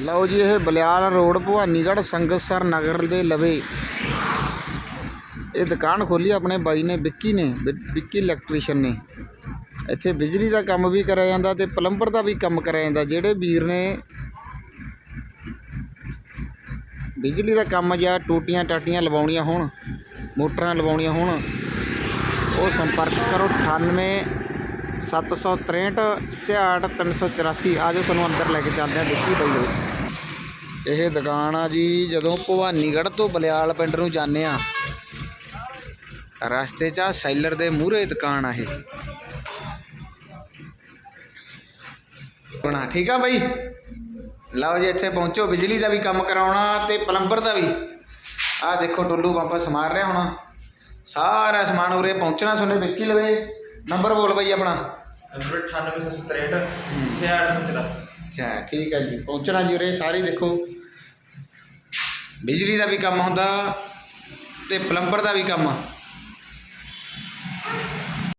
ਲਓ ਜੀ, ਇਹ ਬਲਿਆਲ ਰੋਡ, ਭਵਾਨੀਗੜ੍ਹ ਸੰਗਤਸਰ ਨਗਰ ਦੇ ਲਵੇ। ਇਹ ਦੁਕਾਨ ਖੋਲੀ ਆਪਣੇ ਬਾਈ ਨੇ, ਵਿੱਕੀ ਨੇ, ਵਿ- ਵਿੱਕੀ ਇਲੈਕਟ੍ਰੀਸ਼ੀਅਨ ਨੇ। ਇੱਥੇ ਬਿਜਲੀ ਦਾ ਕੰਮ ਵੀ ਕਰਿਆ ਜਾਂਦਾ ਤੇ ਪਲੰਬਰ ਦਾ ਵੀ ਕੰਮ ਕਰਿਆ ਜਾਂਦਾ। ਜਿਹੜੇ ਵੀਰ ਨੇ ਬਿਜਲੀ ਦਾ ਕੰਮ ਜਾਂ ਟੂਟੀਆਂ ਟਾਟੀਆਂ ਲਵਾਉਣੀਆਂ ਹੋਣ, ਮੋਟਰਾਂ ਲਵਾਉਣੀਆਂ ਹੋਣ, ਉਹ ਸੰਪਰਕ ਕਰੋ 98 763 66 384 ਆਜੋ ਤੁਹਾਨੂੰ ਅੰਦਰ ਲੈ ਕੇ ਚੱਲਦੇ ਹਾਂ, ਵਿੱਕੀ ਬਾਈ ਇਹ ਦੁਕਾਨ ਆ ਜੀ, ਜਦੋਂ ਭਵਾਨੀਗੜ੍ਹ ਤੋਂ ਬਲਿਆਲ ਪਿੰਡ ਨੂੰ ਜਾਂਦੇ ਆ, ਰਸਤੇ 'ਚ ਆ ਸੈਲਰ ਦੇ ਮੂਹਰੇ ਦੁਕਾਨ ਆ ਇਹ। ਬਣਾ, ਠੀਕ ਆ ਬਾਈ? ਲਓ ਜੀ, ਇੱਥੇ ਪਹੁੰਚੋ, ਬਿਜਲੀ ਦਾ ਵੀ ਕੰਮ ਕਰਾਉਣਾ ਤੇ ਪਲੰਬਰ ਦਾ ਵੀ। ਆਹ ਦੇਖੋ ਟੁੱਲੂ ਪੰਪ ਸਮਾਰ ਰਿਹਾ ਹੋਣਾ। ਸਾਰਾ ਸਮਾਨ ਉਰੇ ਪਹੁੰਚਣਾ ਸੋਨੇ ਵਿੱਕੀ ਲਵੇ। ਨੰਬਰ ਬੋਲ ਬਾਈ ਆਪਣਾ। ਨੰਬਰ 9863 6684 ਅੱਛਾ, ਠੀਕ ਹੈ ਜੀ। ਪਹੁੰਚਣਾ ਜੀ ਉਰੇ ਸਾਰੇ ਦੇਖੋ। ਬਿਜਲੀ ਦਾ ਵੀ ਕੰਮ ਹੁੰਦਾ ਤੇ ਪਲੰਬਰ ਦਾ ਵੀ ਕੰਮ।